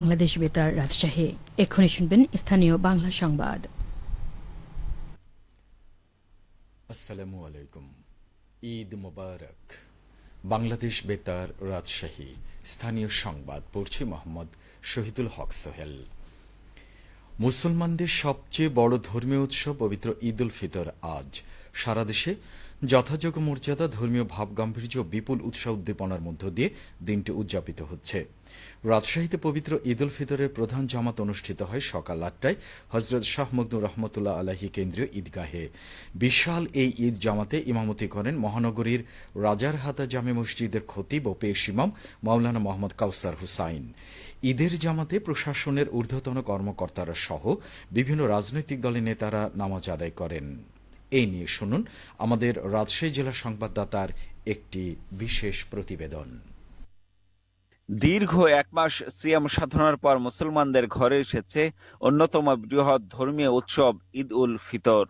বাংলাদেশ বেতার রাজশাহী। এক্ষুনি শুনবেন স্থানীয় বাংলা সংবাদ। আসসালামু আলাইকুম। ঈদ মোবারক। বাংলাদেশ বেতার রাজশাহী। স্থানীয় সংবাদ পড়ছে মোহাম্মদ শহীদুল হক সোহেল। মুসলমানদের সবচেয়ে বড় ধর্মীয় উৎসব পবিত্র ঈদ উল ফিতর আজ। সারা দেশে যথাযোগ্য মর্যাদা, ধর্মীয় ভাবগাম্ভীর্য বিপুল উৎসাহ উদ্দীপনার মধ্য দিয়ে দিনটি উদযাপিত হচ্ছে। রাজশাহীতে পবিত্র ঈদ উল ফিতরের প্রধান জামাত অনুষ্ঠিত হয় সকাল আটটায় হজরত শাহ মকদুর রহমতুল্লাহ আলাহি কেন্দ্রীয় ঈদগাহে। বিশাল এই ঈদ জামাতে ইমামতি করেন মহানগরীর রাজারহাতা জামে মসজিদের খতিব ও পেশ ইমাম মাওলানা মোহাম্মদ কাউসার হুসাইন। ঈদের জামাতে প্রশাসনের ঊর্ধ্বতন কর্মকর্তারা সহ বিভিন্ন রাজনৈতিক দলের নেতারা নামাজ আদায় করেন। এই নিয়ে শুনুন আমাদের রাজশাহী জেলা সংবাদদাতার একটি বিশেষ প্রতিবেদন। দীর্ঘ এক মাস সিয়াম সাধনার পর মুসলমানদের ঘরে এসেছে অন্যতম বৃহৎ ধর্মীয় উৎসব ঈদ উল ফিতর।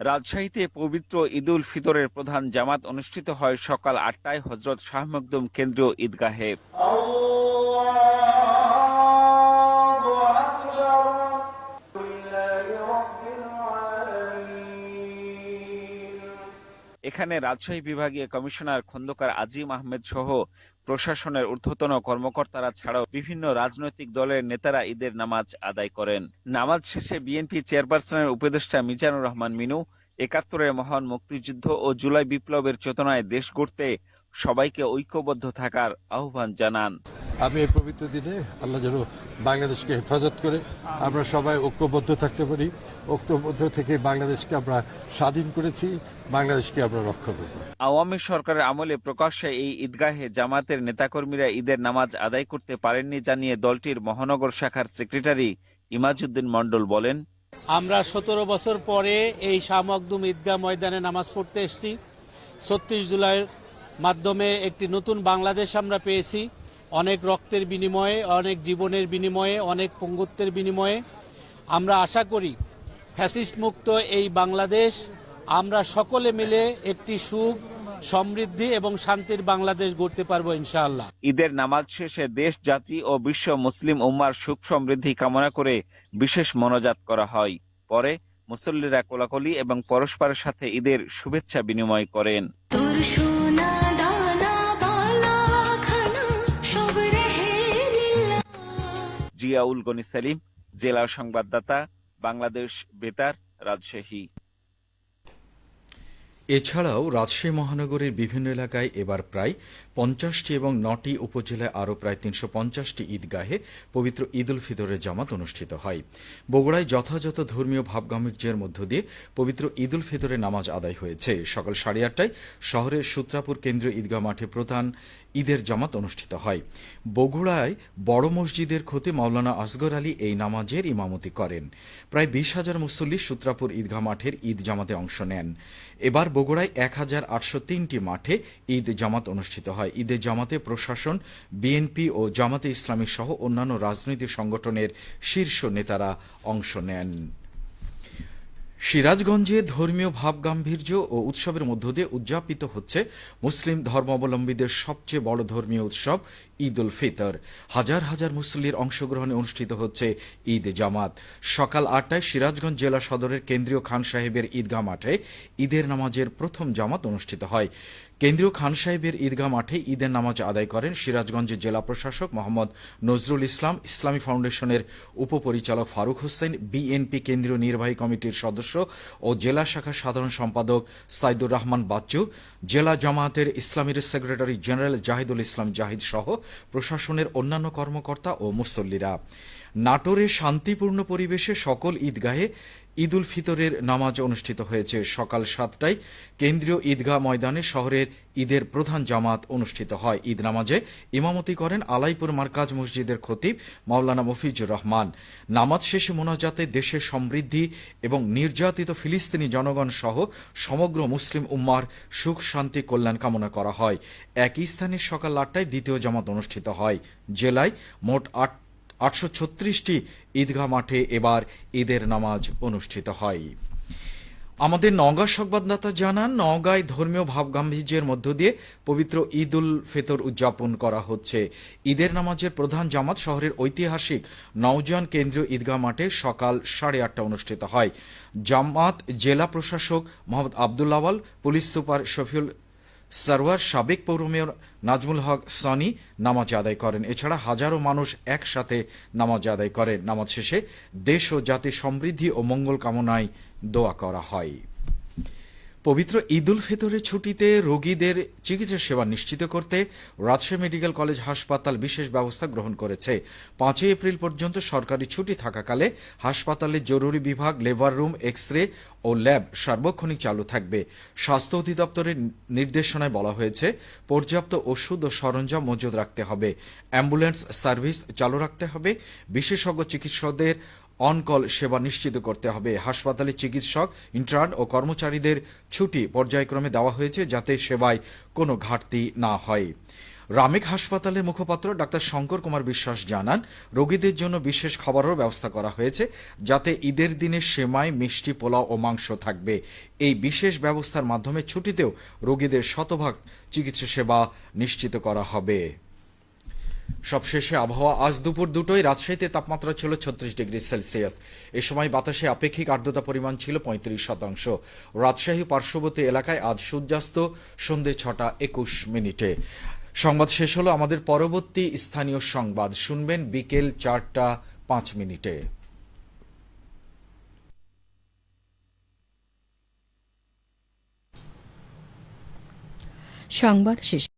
রাজশাহীতে পবিত্র ঈদ উল ফিতরের প্রধান জামাত অনুষ্ঠিত হয় সকাল আটটায় হজরত শাহ মকদুম কেন্দ্রীয় ঈদগাহে। এখানে রাজশাহী বিভাগীয় কমিশনার খন্দকার আজিম আহমেদ সহ প্রশাসনের ঊর্ধ্বতন কর্মকর্তারা ছাড়াও বিভিন্ন রাজনৈতিক দলের নেতারা ঈদের নামাজ আদায় করেন। নামাজ শেষে বিএনপি চেয়ারপারসনের উপদেষ্টা মিজানুর রহমান মিনু, একাত্তরের মহান মুক্তিযুদ্ধ ও জুলাই বিপ্লবের চেতনায় দেশ গড়তে সবাইকে ঐক্যবদ্ধ থাকার আহ্বান জানান। আমি এই পবিত্র দিনে আল্লাহ যেন বাংলাদেশকে হেফাজত করে আমরা সবাই ঐক্যবদ্ধ থাকতে পারি। ঐক্যবদ্ধ থেকে বাংলাদেশকে আমরা স্বাধীন করেছি বাংলাদেশকে আমরা রক্ষা করব। আওয়ামী সরকারের আমলে প্রকাশ্যে এই ঈদগাহে জামাতের নেতাকর্মীরা ঈদের নামাজ আদায় করতে পারেননি জানিয়ে দলটির মহানগর শাখার সেক্রেটারি ইমাজউদ্দিন মণ্ডল বলেন আমরা সতেরো বছর পরে এই শাহ মখদুম ঈদগাহ ময়দানে নামাজ পড়তে এসেছি। ছত্রিশ জুলাইয়ের মাধ্যমে একটি নতুন বাংলাদেশ আমরা পেয়েছি। অনেক রক্তের বিনিময়ে অনেক জীবনের বিনিময়ে অনেক পঙ্গুত্বের বিনিময়ে। আমরা আশা করি ফ্যাসিস্ট মুক্ত এই বাংলাদেশ। আমরা সকলে মিলে একটি সুখ সমৃদ্ধি এবং শান্তির বাংলাদেশ গড়তে পারব ইনশাআল্লাহ। ঈদের নামাজ শেষে দেশ জাতি ও বিশ্ব মুসলিম উম্মার সুখ সমৃদ্ধি কামনা করে বিশেষ মনোজাত করা হয়। পরে মুসল্লিরা কোলাকুলি এবং পরস্পরের সাথে ঈদের শুভেচ্ছা বিনিময় করেন। জিয়াউল গনি সেলিম জেলা সংবাদদাতা বাংলাদেশ বেতার রাজশাহী। এছাড়াও রাজশাহী মহানগরীর বিভিন্ন এলাকায় এবার প্রায় পঞ্চাশটি এবং নটি উপজেলায় আরও প্রায় তিনশো পঞ্চাশটি ঈদগাহে পবিত্র ঈদ উল ফিতরের জামাত অনুষ্ঠিত হয়। বগুড়ায় যথাযথ ধর্মীয় ভাবগাম্ভীর্যের মধ্য দিয়ে পবিত্র ঈদ উল ফিতরের নামাজ আদায় হয়েছে। সকাল সাড়ে আটটায় শহরের সূত্রাপুর কেন্দ্রীয় ঈদগাহ মাঠে প্রধান ঈদের জামাত অনুষ্ঠিত হয়। বগুড়ায় বড় মসজিদের খতে মাওলানা আসগর আলী এই নামাজের ইমামতি করেন। প্রায় বিশ হাজার মুসল্লি সূত্রাপুর ঈদগাহ মাঠের ঈদ জামাতে অংশ নেন। এবার বগুড়ায় এক হাজার আটশো তিনটি মাঠে ঈদ জামাত অনুষ্ঠিত হয়। ঈদে জামাতে প্রশাসন, বিএনপি ও জামাতে ইসলামী সহ অন্যান্য রাজনৈতিক সংগঠনের শীর্ষ নেতারা অংশ নেন। সিরাজগঞ্জে ধর্মীয় ভাবগাম্ভীর্য ও উৎসবের মধ্য দিয়ে উদযাপিত হচ্ছে মুসলিম ধর্মাবলম্বীদের সবচেয়ে বড় ধর্মীয় উৎসব ঈদ উল ফিতর। হাজার হাজার মুসল্লির অংশগ্রহণে অনুষ্ঠিত হচ্ছে ঈদ জামাত। সকাল আটটায় সিরাজগঞ্জ জেলা সদরের কেন্দ্রীয় খান সাহেবের ঈদগাহ মাঠে ঈদের নামাজের প্রথম জামাত অনুষ্ঠিত হয়। কেন্দ্রীয় খান সাহেবের ঈদগাহ মাঠে ঈদের নামাজ আদায় করেন সিরাজগঞ্জের জেলা প্রশাসক মোহাম্মদ নজরুল ইসলাম। ইসলামী ফাউন্ডেশনের উপপরিচালক ফারুক হোসেন, বিএনপি কেন্দ্রীয় নির্বাহী কমিটির সদস্য ও জেলা শাখার সাধারণ সম্পাদক সাইদুর রহমান বাচ্চু, জেলা জামায়াতের ইসলামীর সেক্রেটারি জেনারেল জাহিদুল ইসলাম জাহিদ সহ প্রশাসনের অন্যান্য কর্মকর্তা ও মুসল্লিরা। নাটোরে শান্তিপূর্ণ পরিবেশে সকল ঈদগাহে ঈদ উল ফিতরের নামাজ অনুষ্ঠিত হয়েছে। সকাল সাতটায় কেন্দ্রীয় ঈদগাহ ময়দানে শহরের ঈদের প্রধান জামাত অনুষ্ঠিত হয়। ঈদ নামাজে ইমামতি করেন আলাইপুর মার্কাজ মসজিদের খতিব মাওলানা মফিজুর রহমান। নামাজ শেষে মোনাজাতে দেশের সমৃদ্ধি এবং নির্যাতিত ফিলিস্তিনি জনগণ সহ সমগ্র মুসলিম উম্মার সুখ, শান্তি, কল্যাণ কামনা করা হয়। একই স্থানে সকাল আটটায় দ্বিতীয় জামাত অনুষ্ঠিত হয়। জেলায় মোট আট আটশো ছত্রিশটি ঈদগাহ মাঠে এবার ঈদের নামাজ অনুষ্ঠিত হয়। আমাদের নওগাঁ সংবাদদাতা জানান, নওগাঁয় ধর্মীয় ভাবগাম্ভীর্যের মধ্য দিয়ে পবিত্র ঈদ উল ফিতর উদযাপন করা হচ্ছে। ঈদের নামাজের প্রধান জামাত শহরের ঐতিহাসিক নওজান কেন্দ্রীয় ঈদগাহ মাঠে সকাল সাড়ে আটটা অনুষ্ঠিত হয়। জামাত জেলা প্রশাসক মোহাম্মদ আবদুল আওয়াল, পুলিশ সুপার শফিউল সারওয়ার সাবেক পৌর মেয়র নাজমুল হক সানি নামাজ আদায় করেন। এছাড়া হাজারো মানুষ একসাথে নামাজ আদায় করেন নামাজ শেষে দেশ ও জাতির সমৃদ্ধি ও মঙ্গল কামনায় দোয়া করা হয়। পবিত্র ঈদ উল ফিতরের ছুটিতে রোগীদের চিকিৎসা সেবা নিশ্চিত করতে রাজশাহী মেডিকেল কলেজ হাসপাতাল বিশেষ ব্যবস্থা গ্রহণ করেছে। পাঁচই এপ্রিল পর্যন্ত সরকারি ছুটি থাকাকালে হাসপাতালের জরুরি বিভাগ, লেবার রুম এক্স রে ও ল্যাব সার্বক্ষণিক চালু থাকবে। স্বাস্থ্য অধিদপ্তরের নির্দেশনায় বলা হয়েছে, পর্যাপ্ত ওষুধ ও সরঞ্জাম মজুদ রাখতে হবে। অ্যাম্বুলেন্স সার্ভিস চালু রাখতে হবে। বিশেষজ্ঞ চিকিৎসকদের অনকল সেবা নিশ্চিত করতে হবে। হাসপাতালে চিকিৎসক, ইন্টার্ন ও কর্মচারীদের ছুটি পর্যায়ক্রমে দেওয়া হয়েছে যাতে সেবায় কোনো ঘাটতি না হয়। রামেক হাসপাতালের মুখপাত্র ডাক্তার শঙ্কর কুমার বিশ্বাস জানান, রোগীদের জন্য বিশেষ খাবারের ব্যবস্থা করা হয়েছে যাতে ঈদের দিনে সেমাই, মিষ্টি, পোলাও ও মাংস থাকবে। এই বিশেষ ব্যবস্থার মাধ্যমে ছুটিতেও রোগীদের শতভাগ চিকিৎসা সেবা নিশ্চিত করা হবে। সবশেষে আবহাওয়া আজ দুপুর দুটোই রাজশাহীতে তাপমাত্রা ছিল ছত্রিশ ডিগ্রি সেলসিয়াস। এ সময় বাতাসে আপেক্ষিক আর্দ্রতা পরিমাণ ছিল পঁয়ত্রিশ শতাংশ। রাজশাহী পার্শ্ববর্তী এলাকায় আজ সূর্যাস্ত সন্ধে ছটা একুশ মিনিটে। সংবাদ শেষ হলো আমাদের পরবর্তী স্থানীয় সংবাদ। শুনবেন বিকেল চারটা পাঁচ মিনিটে। সংবাদ শেষ।